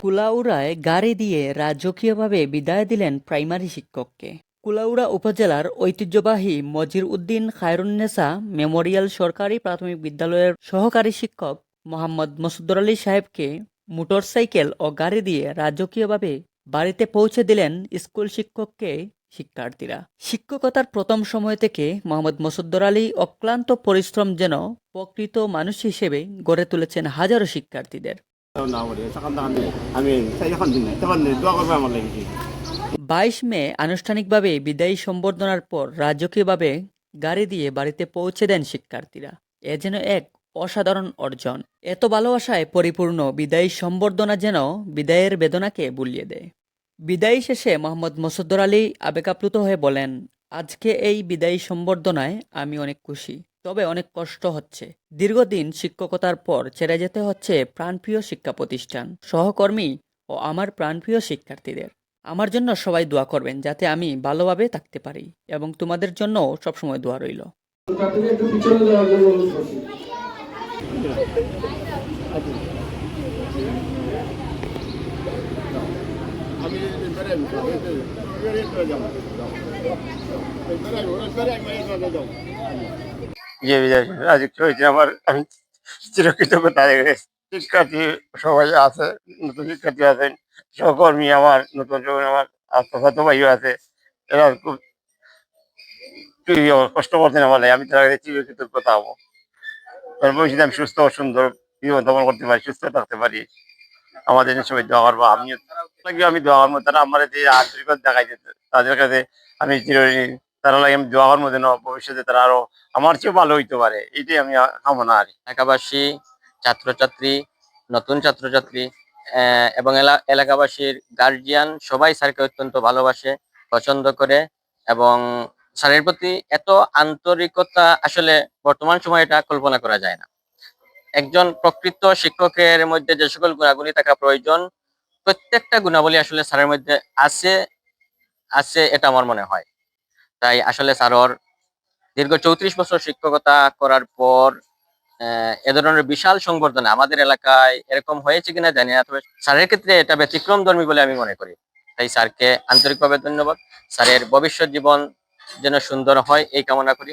কুলাউড়ায় গাড়ি দিয়ে রাজকীয়ভাবে বিদায় দিলেন প্রাইমারি শিক্ষককে। কুলাউড়া উপজেলার ঐতিহ্যবাহী মজির উদ্দিন খায়রুন্নেসা মেমোরিয়াল সরকারি প্রাথমিক বিদ্যালয়ের সহকারী শিক্ষক মোহাম্মদ মসুদ্দর আলী সাহেবকে মোটরসাইকেল ও গাড়ি দিয়ে রাজকীয়ভাবে বাড়িতে পৌঁছে দিলেন স্কুল শিক্ষককে শিক্ষার্থীরা। শিক্ষকতার প্রথম সময় থেকে মোহাম্মদ মসুদ্দর আলী অক্লান্ত পরিশ্রম যেন প্রকৃত মানুষ হিসেবে গড়ে তুলেছেন হাজারো শিক্ষার্থীদের। বাইশ মে আনুষ্ঠানিকভাবে বিদায়ী সম্বর্ধনার পর রাজকীয়ভাবে গাড়ি দিয়ে বাড়িতে পৌঁছে দেন শিক্ষার্থীরা। এ যেন এক অসাধারণ অর্জন। এত ভালোবাসায় পরিপূর্ণ বিদায়ী সম্বর্ধনা যেন বিদায়ের বেদনাকে বুলিয়ে দেয়। বিদায়ী শেষে মোহাম্মদ মসুদ্দর আলী আবেগাপ্লুত হয়ে বলেন, আজকে এই বিদায়ী সম্বর্ধনায় আমি অনেক খুশি, তবে অনেক কষ্ট হচ্ছে। দীর্ঘদিন শিক্ষকতার পর ছেড়ে যেতে হচ্ছে প্রাণপ্রিয় শিক্ষা প্রতিষ্ঠান, সহকর্মী ও আমার প্রাণপ্রিয় শিক্ষার্থীদের। আমার জন্য সবাই দোয়া করবেন যাতে আমি ভালোভাবে থাকতে পারি এবং তোমাদের জন্য সবসময় দোয়া রইল। সহকর্মী আমার, নতুন আমার আত্মঘাত ভাইও আছে। এরা খুব কষ্ট করতেন আমার আমি তার চিরকৃতজ্ঞতা হব। তার ভবিষ্যতে আমি সুস্থ সুন্দর জীবন যাপন করতে পারি, সুস্থ থাকতে পারি। আমাদের সবাই দোয়া করব, আমিও লাগে আমি দোয়া করব। তারা আমার যে আন্তরিকতা দেখাইছে, তাদের কাছে আমি চিরঋণী। তারা লাগে আমি দোয়া করব যেন ভবিষ্যতে তারা আরও আমার চেয়েও ভালো হইতে পারে। এইটাই আমি কামনা আর এলাকাবাসী, ছাত্রছাত্রী, নতুন ছাত্রছাত্রী এবং এলা- এলাকাবাসীর গার্জিয়ান সবাই স্যারকে অত্যন্ত ভালোবাসে, পছন্দ করে, এবং স্যারের প্রতি এত আন্তরিকতা আসলে বর্তমান সময়ে এটা কল্পনা করা যায় না। একজন প্রকৃত শিক্ষকের মধ্যে যে সকল গুণাগুণী থাকা প্রয়োজন প্রত্যেকটা গুণাবলী আসলে স্যারের মধ্যে আছে আছে এটা আমার মনে হয়। তাই আসলে স্যারর দীর্ঘ চৌত্রিশ বছর শিক্ষকতা করার পর এ ধরনের বিশাল সংবর্ধনা আমাদের এলাকায় এরকম হয়েছে কিনা জানি না, তবে স্যারের ক্ষেত্রে এটা ব্যতিক্রম ধর্মী বলে আমি মনে করি। তাই স্যারকে আন্তরিকভাবে ধন্যবাদ। স্যারের ভবিষ্যৎ জীবন যেন সুন্দর হয়, এই কামনা করি।